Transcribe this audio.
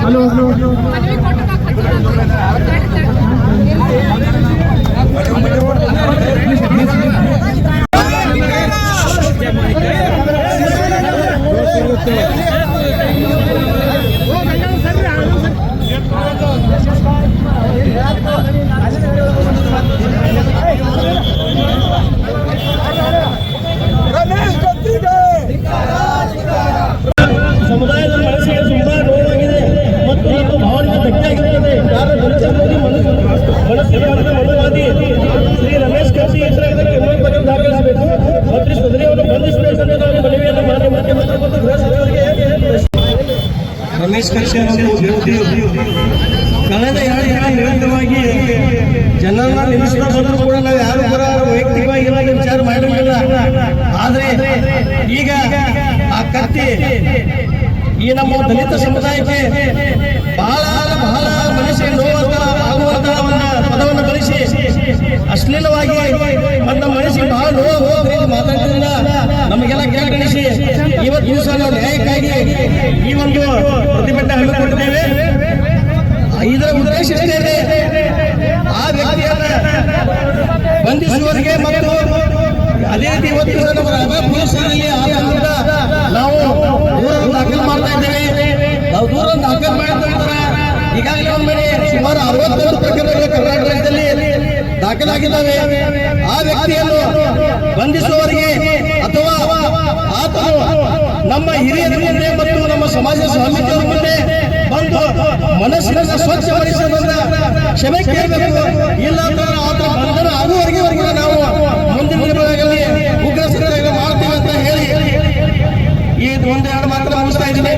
Hello hello ಸಮುದಾಯದ ರಮೇಶ್ ಕರ್ಸಿ ಕಳೆದ ಎರಡು ನಿರಂತರವಾಗಿ ಜನರನ್ನ ನಿಲ್ಲಿಸಿದ ಬಂದರೂ ಕೂಡ ನಾವು ಯಾರು ಕೂಡ ವೈಯಕ್ತಿಕವಾಗಿ ವಿಚಾರ ಮಾಡಿರಲಿಲ್ಲ. ಆದ್ರೆ ಈಗ ಆ ಕತ್ತಿ ಈ ನಮ್ಮ ದಲಿತ ಸಮುದಾಯಕ್ಕೆ ಬಹಳ ಬಹಳ ಮನಸ್ಸಿಗೆ ನೋವಂತ ಆಗುವಂತಹ ಪದವನ್ನು ಬಳಸಿ ಅಶ್ಲೀಲವಾಗಿ ನಮ್ಮ ಮನಸ್ಸಿಗೆ ಬಹಳ ನೋವು ಹೋಗಿ ಮಾತಾಡೋದ್ರಿಂದ ನಮಗೆಲ್ಲ ಕೆಳಗಣಿಸಿ ಇವತ್ತು ದಿವಸ ನಾವು ನ್ಯಾಯಕ್ಕಾಗಿ ಈ ಒಂದು ಪ್ರತಿಭಟನೆ ಹಮ್ಮಿಕೊಂಡಿದ್ದೇವೆ ಇದರ ಉದ್ದೇಶ ಇದೆ. ಆ ವ್ಯಕ್ತಿಯನ್ನ ಬಂಧಿಸುವವರಿಗೆ ಮತ್ತು ಅದೇ ರೀತಿ ಇವತ್ತು ನಮ್ಮ ರಾಯಬಾಗ ಪೊಲೀಸ್ ನಾವು ದೂರನ್ನು ದಾಖಲು ಮಾಡ್ತಾ ಇದ್ದೇವೆ. ನಾವು ದೂರ ದಾಖಲು ಮಾಡಿದ ನಂತರ ಈಗಾಗಲೇ ಒಮ್ಮೆ ಸುಮಾರು ಅರವತ್ತೊಂದು ಪ್ರಕರಣಗಳು ಕರ್ನಾಟಕ ರಾಜ್ಯದಲ್ಲಿ ದಾಖಲಾಗಿದ್ದಾವೆ. ಆ ವ್ಯಕ್ತಿಯನ್ನು ಬಂಧಿಸುವವರಿಗೆ ಅಥವಾ ಆತನು ನಮ್ಮ ಹಿರಿಯರ ಮುಂದೆ ಮತ್ತು ಕ್ಷಮೆ ಕೇಳಬೇಕು. ಇಲ್ಲ ಅಂದ್ರೆ ಆತ ಬಂಧನ ನಾವು ಮುಂದಿನ ದಿನಗಳಲ್ಲಿ ಉಗ್ರ ಸಂಘಟನೆ ಮಾಡ್ತೀವಿ ಅಂತ ಹೇಳಿ. ಈ ಒಂದೆರಡು ಮಾತ್ರ ಮುಗಿಸ್ತಾ ಇದ್ದೀನಿ.